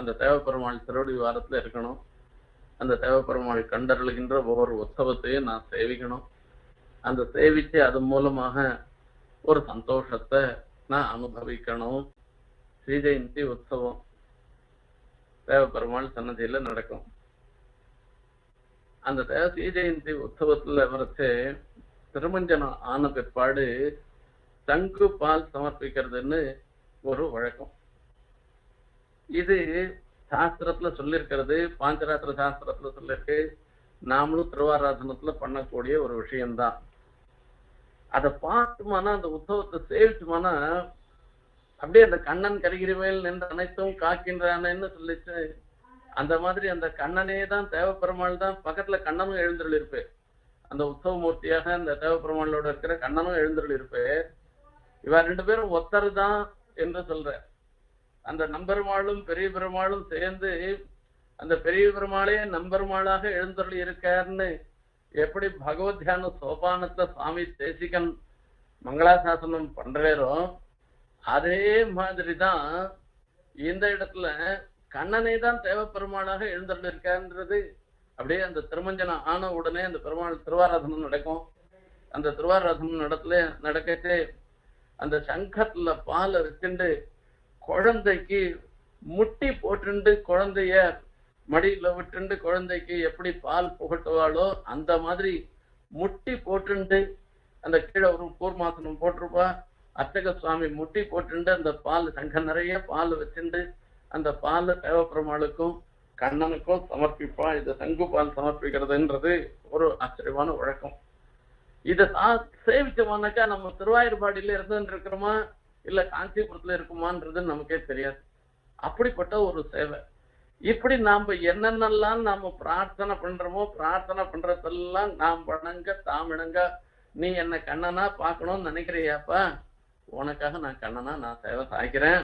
அந்த தேவப்பெருமாள் திருவடி வாரத்துல இருக்கணும். அந்த தேவப்பெருமாள் கண்டருளுகின்ற ஒவ்வொரு உற்சவத்தையும் நான் சேவிக்கணும். அந்த சேவிச்சு அது மூலமாக ஒரு சந்தோஷத்தை நான் அனுபவிக்கணும். ஸ்ரீ ஜெயந்தி உற்சவம் தேவப்பெருமாள் சன்னதியில நடக்கும். அந்த தேவ ஸ்ரீ ஜெயந்தி உற்சவத்துல வரைச்சு திருமஞ்சனம் ஆன பிற்பாடு தங்கு பால் சமர்ப்பிக்கிறதுன்னு ஒரு வழக்கம். இது சாஸ்திரத்துல சொல்லியிருக்கிறது பாஞ்சராத்திர சாஸ்திரத்துல சொல்லியிருக்கு நாமளும் திருவாராதனத்துல பண்ணக்கூடிய ஒரு விஷயம்தான் அதை பார்த்துமானா அந்த உத்தவத்தை சேவிச்சுமானா அப்படியே அந்த கண்ணன் கரிகிரிவேல் நின்று அனைத்தும் காக்கின்றானேன்னு சொல்லிச்சு அந்த மாதிரி அந்த கண்ணனே தான் தேவப்பெருமாள் தான் பக்கத்துல கண்ணனும் எழுந்தருள் இருப்பேன் அந்த உத்தவ மூர்த்தியாக அந்த தேவப்பெருமாளோட இருக்கிற கண்ணனும் எழுந்தருள் இருப்பேன் இவ ரெண்டு பேரும் ஒத்தர் தான் என்று சொல்ற அந்த நம்பெருமாளும் பெரிய பெருமாளும் சேர்ந்து அந்த பெரிய பெருமாளே நம்பெருமாளாக எழுந்தருள் இருக்காருன்னு எப்படி பகவத் தியான சோபானத்தை சுவாமி தேசிகன் மங்களாசாசனம் பண்றாரோ அதே மாதிரி தான் இந்த இடத்துல கண்ணனை தான் தேவப்பெருமாளாக எழுந்தருள் இருக்காருன்றது. அப்படியே அந்த திருமஞ்சனம் ஆன உடனே அந்த பெருமாள் திருவாராதனம் நடக்கும். அந்த திருவாராதனம் நடத்துல நடக்கச்சே அந்த சங்கத்துல பாலை வச்சுண்டு குழந்தைக்கு முட்டி போட்டுண்டு குழந்தைய மடியில விட்டுண்டு குழந்தைக்கு எப்படி பால் புகட்டுவாளோ அந்த மாதிரி முட்டி போட்டுண்டு அந்த கீழே ஒரு கூர்மாசனம் போட்டிருப்பா. அர்ச்சக சுவாமி முட்டி போட்டுண்டு அந்த பால் சங்கம் நிறைய பால் வச்சுண்டு அந்த பால் தேவப்பெருமாளுக்கும் கண்ணனுக்கும் சமர்ப்பிப்பா. இது சங்கு பால் சமர்ப்பிக்கிறதுன்றது ஒரு ஆச்சரியமான வழக்கம். இதை சா- சேவிச்சோம்னாக்கா நம்ம திருவாயூர்பாடியில இருந்து இருக்கிறோமா இல்ல காஞ்சிபுரத்துல இருக்குமான்றது நமக்கே தெரியாது. அப்படிப்பட்ட ஒரு சேவை. இப்படி நாம என்னென்னலாம் நாம பிரார்த்தனை பண்றோமோ பிரார்த்தனை பண்றதெல்லாம் நாம் வணங்க தாமிணங்க நீ என்ன கண்ணனா பார்க்கணும்னு நினைக்கிறியாப்பா? உனக்காக நான் கண்ணனா நான் சேவை சாய்க்கிறேன்.